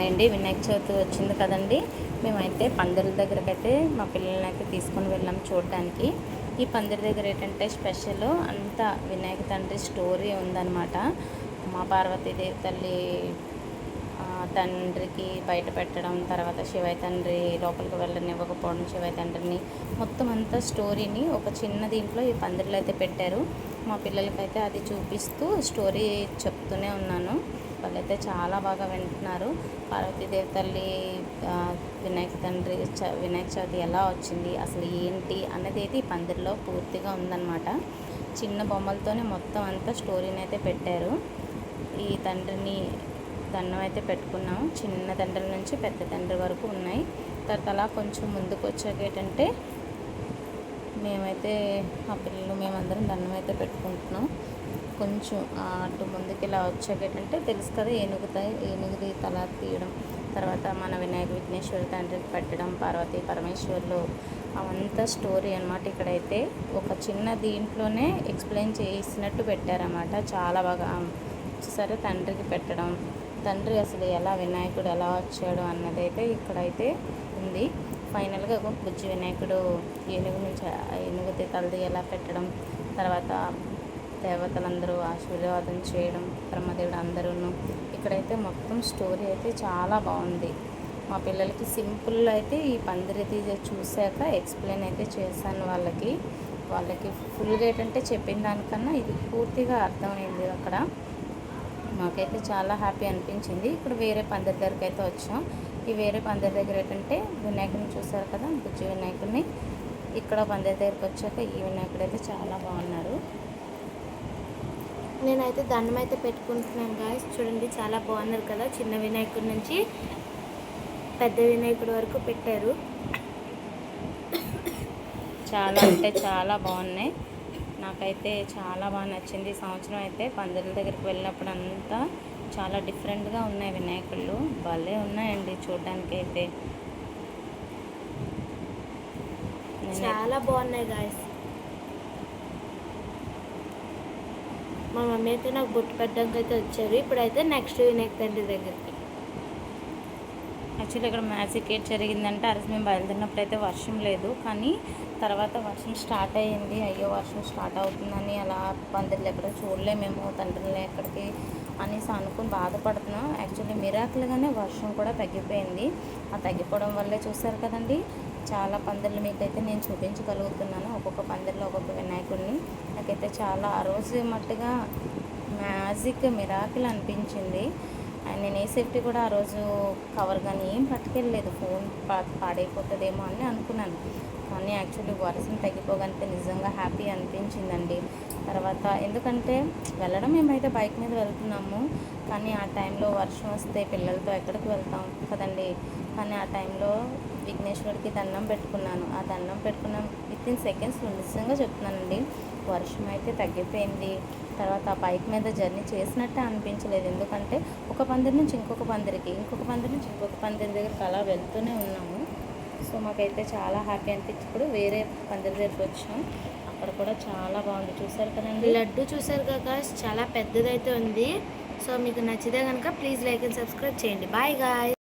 అండి వినాయక చవితి వచ్చింది కదండి. మేమైతే పందిరి దగ్గరకు అయితే మా పిల్లల్ని అయితే తీసుకొని వెళ్ళాం చూడడానికి. ఈ పందిరి దగ్గర ఏంటంటే స్పెషల్ అంతా వినాయక తండ్రి స్టోరీ ఉందన్నమాట. మా పార్వతీదేవి తల్లి తండ్రికి బయట పెట్టడం తర్వాత శివయ్య తండ్రి లోపలికి వెళ్ళనివ్వకపోవడం శివయ్య తండ్రిని మొత్తం అంతా స్టోరీని ఒక చిన్న దీంట్లో ఈ పందిరిలో అయితే పెట్టారు. మా పిల్లలకైతే అది చూపిస్తూ స్టోరీ చెప్తూనే ఉన్నాను. వాళ్ళైతే చాలా బాగా వింటున్నారు. పార్వతీదేవి తల్లి వినాయక తండ్రి చ వినాయక చవితి ఎలా వచ్చింది అసలు ఏంటి అన్నది అయితే ఈ పందిరిలో పూర్తిగా ఉందన్నమాట. చిన్న బొమ్మలతోనే మొత్తం అంతా స్టోరీని అయితే పెట్టారు. ఈ తండ్రిని దండం అయితే పెట్టుకున్నాము. చిన్న తండ్రి నుంచి పెద్ద తండ్రి వరకు ఉన్నాయి. తర్వాత అలా కొంచెం ముందుకు వచ్చాక ఏంటంటే మేమైతే మా పిల్లలు మేమందరం దండం అయితే పెట్టుకుంటున్నాం. కొంచెం అటు ముందుకు ఇలా వచ్చాక ఏంటంటే తెలుసు కదా ఏనుగుతాయి ఏనుగుది తల తీయడం తర్వాత మన వినాయక విఘ్నేశ్వరి తండ్రికి పెట్టడం పార్వతి పరమేశ్వర్లు అవంతా స్టోరీ అనమాట ఇక్కడైతే. ఒక చిన్న దీంట్లోనే ఎక్స్ప్లెయిన్ చేసినట్టు పెట్టారన్నమాట. చాలా బాగా సరే తండ్రికి పెట్టడం తండ్రి అసలు ఎలా వినాయకుడు ఎలా వచ్చాడు అన్నదైతే ఇక్కడైతే ఉంది. ఫైనల్గా బుజ్జి వినాయకుడు ఏనుగు నుంచి ఏనుగు తలది ఎలా పెట్టడం తర్వాత దేవతలందరూ ఆశీర్వాదం చేయడం బ్రహ్మదేవుడు అందరూ ఇక్కడైతే మొత్తం స్టోరీ అయితే చాలా బాగుంది. మా పిల్లలకి సింపుల్ అయితే ఈ పందిరిది చూశాక ఎక్స్ప్లెయిన్ అయితే చేశాను వాళ్ళకి. వాళ్ళకి ఫుల్గా ఏంటంటే చెప్పిన దానికన్నా ఇది పూర్తిగా అర్థమైంది అక్కడ. మాకైతే చాలా హ్యాపీ అనిపించింది. ఇప్పుడు వేరే పందిరి దగ్గరికి అయితే వచ్చాం. ఈ వేరే పందిరి దగ్గర ఏంటంటే వినాయకుడిని చూసారు కదా బుజ్జి వినాయకుడిని. ఇక్కడ పందిరి దగ్గరికి వచ్చాక ఈ వినాయకుడు అయితే చాలా బాగున్నారు. నేనైతే దండం అయితే పెట్టుకుంటున్నాను గాయస్ చూడండి చాలా బాగున్నారు కదా చిన్న వినాయకుడి నుంచి. పెద్ద వినాయకుడి వరకు పెట్టారు. చాలా అంటే చాలా బాగున్నాయి. నాకైతే చాలా బాగా నచ్చింది. ఈ సంవత్సరం అయితే పందిరి దగ్గరికి వెళ్ళినప్పుడు అంతా చాలా డిఫరెంట్గా ఉన్నాయి వినాయకుళ్ళు. భలే ఉన్నాయండి చూడడానికి అయితే చాలా బాగున్నాయి గాయస్. మా మమ్మీ అయితే నాకు బొట్టు పెట్టడానికి అయితే వచ్చారు. ఇప్పుడైతే నెక్స్ట్ వినాయక తండ్రి దగ్గరికి. యాక్చువల్లీ ఇక్కడ మ్యాజిక్ ఏట్ జరిగిందంటే అరసి మేము బయలుదేరినప్పుడు అయితే వర్షం లేదు. కానీ తర్వాత వర్షం స్టార్ట్ అయ్యింది. అయ్యో వర్షం స్టార్ట్ అవుతుందని అలా పందిర్లు ఎక్కడ చూడలేమేమో తండ్రిని ఎక్కడికి అనేసి అనుకుని బాధపడుతున్నాం. యాక్చువల్లీ మిరాకులుగానే వర్షం కూడా తగ్గిపోయింది. ఆ తగ్గిపోవడం వల్లే చూసారు కదండి చాలా పందిర్లు మీకైతే నేను చూపించగలుగుతున్నాను. ఒక్కొక్క పందిర్లో ఒక్కొక్క వినాయకుడిని. నాకైతే చాలా ఆ రోజు మట్టుగా మ్యాజిక్ మిరాకిల్ అనిపించింది. అండ్ నేను ఏ సేఫ్టీ కూడా ఆ రోజు కవర్ కానీ ఏం పట్టుకెళ్ళలేదు. ఫోన్ పా పాడైపోతుందేమో అని అనుకున్నాను. కానీ యాక్చువల్లీ వర్షం తగ్గిపోగానే నిజంగా హ్యాపీ అనిపించిందండి. తర్వాత ఎందుకంటే వెళ్ళడం మేమైతే బైక్ మీద వెళ్తున్నాము కానీ ఆ టైంలో వర్షం వస్తే పిల్లలతో ఎక్కడికి వెళ్తాం కదండి. కానీ ఆ టైంలో విఘ్నేశ్వరుడికి దండం పెట్టుకున్నాను. ఆ దండం పెట్టుకున్న విత్ ఇన్ సెకండ్స్ నిజంగా చెప్తున్నానండి వర్షం అయితే తగ్గిపోయింది. తర్వాత ఆ బైక్ మీద జర్నీ చేసినట్టే అనిపించలేదు. ఎందుకంటే ఒక పందిరి నుంచి ఇంకొక పందిరికి ఇంకొక పందిరి నుంచి ఇంకొక పందిరి దగ్గరికి అలా వెళ్తూనే ఉన్నాము. సో మాకైతే చాలా హ్యాపీ అనిపించి ఇప్పుడు వేరే పందిరి దగ్గరికి వచ్చాం. అక్కడ కూడా చాలా బాగుంది. చూసారు కదండి? లడ్డు చూసారు కదా చాలా పెద్దదైతే ఉంది. సో మీకు నచ్చితే కనుక ప్లీజ్ లైక్ అండ్ సబ్స్క్రైబ్ చేయండి. Bye guy